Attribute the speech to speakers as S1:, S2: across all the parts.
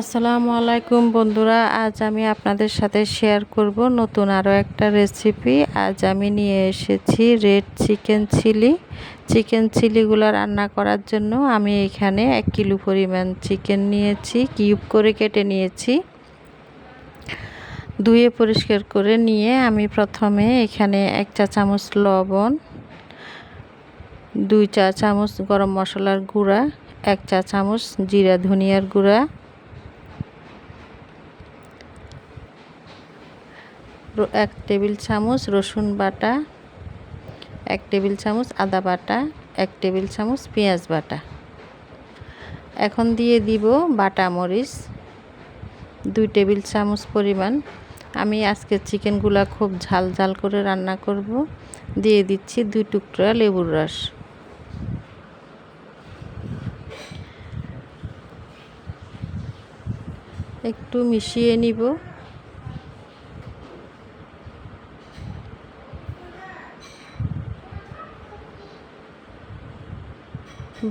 S1: আসসালামু আলাইকুম বন্ধুরা, আজ আমি আপনাদের সাথে শেয়ার করব নতুন আরও একটা রেসিপি আজ আমি নিয়ে এসেছি রেড চিকেন চিলি চিকেন চিলিগুলো রান্না করার জন্য আমি এখানে এক কিলো পরিমাণ চিকেন নিয়েছি কিউব করে কেটে নিয়েছি। ধুয়ে পরিষ্কার করে নিয়ে আমি প্রথমে এখানে এক চা চামচ লবণ, দুই চা চামচ গরম মশলার গুঁড়া, এক চা চামচ জিরা ধনিয়ার গুঁড়া এক টেবিল চামচ রসুন বাটা, এক টেবিল চামচ আদা বাটা, এক টেবিল চামচ পেঁয়াজ বাটা। এখন দিয়ে দিব বাটা মরিচ, দুই টেবিল চামচ পরিমাণ। আমি আজকে চিকেনগুলা খুব ঝাল ঝাল করে রান্না করব। দিয়ে দিচ্ছি দুই টুকরা লেবুর রস। একটু মিশিয়ে নিব।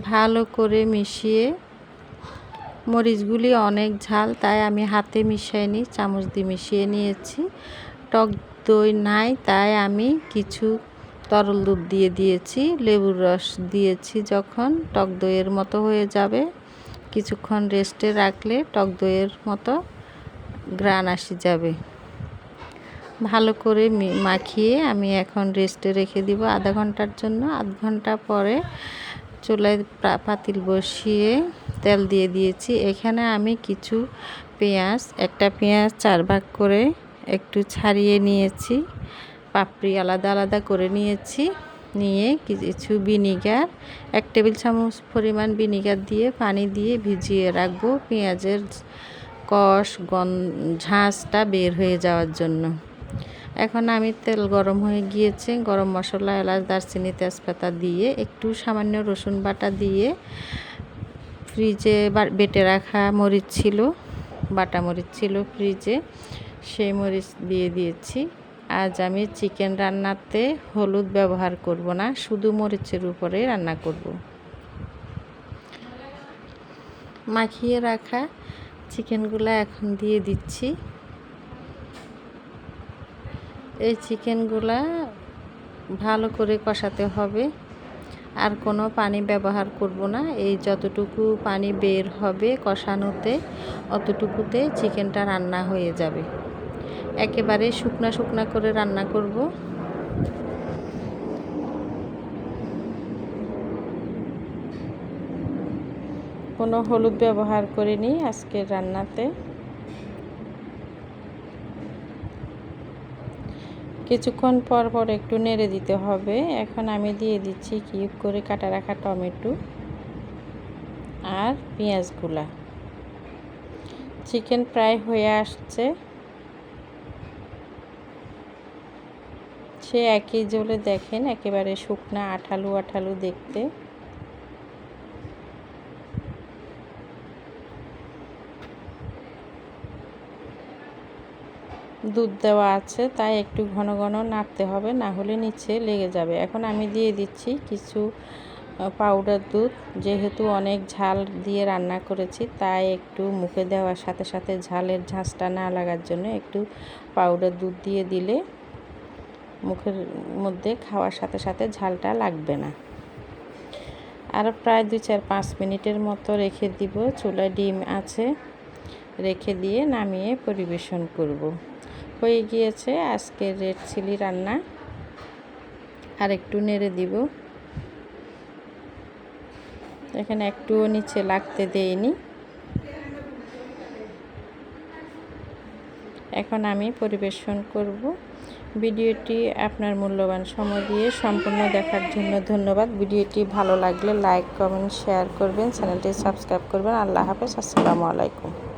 S1: ভালো করে মিশিয়ে মরিচগুলি অনেক ঝাল, তাই আমি হাতে মিশাইনি, চামচ দিয়ে মিশিয়ে নিয়েছি। টক দই নাই, তাই আমি কিছু তরল দুধ দিয়ে দিয়েছি, লেবুর রস দিয়েছি। যখন টক দইয়ের মতো হয়ে যাবে, কিছুক্ষণ রেস্টে রাখলে টক দইয়ের মতো গ্রান আসি যাবে। ভালো করে মাখিয়ে আমি এখন রেস্টে রেখে দিব আধা ঘণ্টার জন্য। আধ ঘণ্টা পরে চুলায় পাতিল বসিয়ে তেল দিয়ে দিয়েছি। এখানে আমি কিছু পেঁয়াজ, একটা পেঁয়াজ চার ভাগ করে একটু ছাড়িয়ে নিয়েছি। পাপড়ি আলাদা আলাদা করে নিয়েছি। নিয়ে কিছু ভিনিগার, এক টেবিল চামচ পরিমাণ ভিনিগার দিয়ে পানি দিয়ে ভিজিয়ে রাখব। পেঁয়াজের কষ গন ঝাঁসটা বের হয়ে যাওয়ার জন্য। এখন আমি তেল গরম হয়ে গিয়েছে। গরম মশলা, এলাচ, দারচিনি, তেজপাতা দিয়ে একটু সামান্য রসুন বাটা দিয়ে ফ্রিজে বেটে রাখা মরিচ ছিল, বাটা মরিচ ছিল ফ্রিজে। সেই মরিচ দিয়ে দিয়েছি। আজ আমি চিকেন রান্নাতে হলুদ ব্যবহার করব না, শুধু মরিচের উপরে রান্না করব। মাখিয়ে রাখা চিকেনগুলো এখন দিয়ে দিচ্ছি। এই চিকেনগুলা ভালো করে কষাতে হবে। আর কোনো পানি ব্যবহার করব না। এই যতটুকু পানি বের হবে কষানোতে, অতটুকুতে চিকেনটা রান্না হয়ে যাবে। একেবারে শুকনা শুকনা করে রান্না করব। কোনো হলুদ ব্যবহার করিনি আজকের রান্নাতে। কিছুক্ষণ পর পর একটু নেড়ে দিতে হবে। এখন আমি দিয়ে দিচ্ছি কিউব করে কাটা রাখা টমেটো আর পেঁয়াজগুলা। চিকেন প্রায় হয়ে আসছে। সে একই জলে দেখেন, একেবারে শুকনা আঠালু আঠালু দেখতে। দুধ দেওয়া আছে, তাই একটু ঘন ঘন নাড়তে হবে, না হলে নিচে লেগে যাবে। এখন আমি দিয়ে দিচ্ছি কিছু পাউডার দুধ। যেহেতু অনেক ঝাল দিয়ে রান্না করেছি, তাই একটু মুখে দেওয়ার সাথে সাথে ঝালের ঝাঁসটা না লাগার জন্য একটু পাউডার দুধ দিয়ে দিলে মুখের মধ্যে খাওয়ার সাথে সাথে ঝালটা লাগবে না। আর প্রায় দুই চার পাঁচ মিনিটের মতো রেখে দিব। চুলায় ডিম আছে, রেখে দিয়ে নামিয়ে পরিবেশন করব। হয়ে গিয়েছে। আজকে রেড চিলি রান্না। আর একটু নেড়ে দিব। এখানে একটুও নিচে লাগতে দেয়নি এখন আমি পরিবেশন করব। ভিডিওটি আপনার মূল্যবান সময় দিয়ে সম্পূর্ণ দেখার জন্য ধন্যবাদ। ভিডিওটি ভালো লাগলে লাইক, কমেন্ট, শেয়ার করবেন। চ্যানেলটি সাবস্ক্রাইব করবেন। আল্লাহ হাফেজ। আসসালামু আলাইকুম।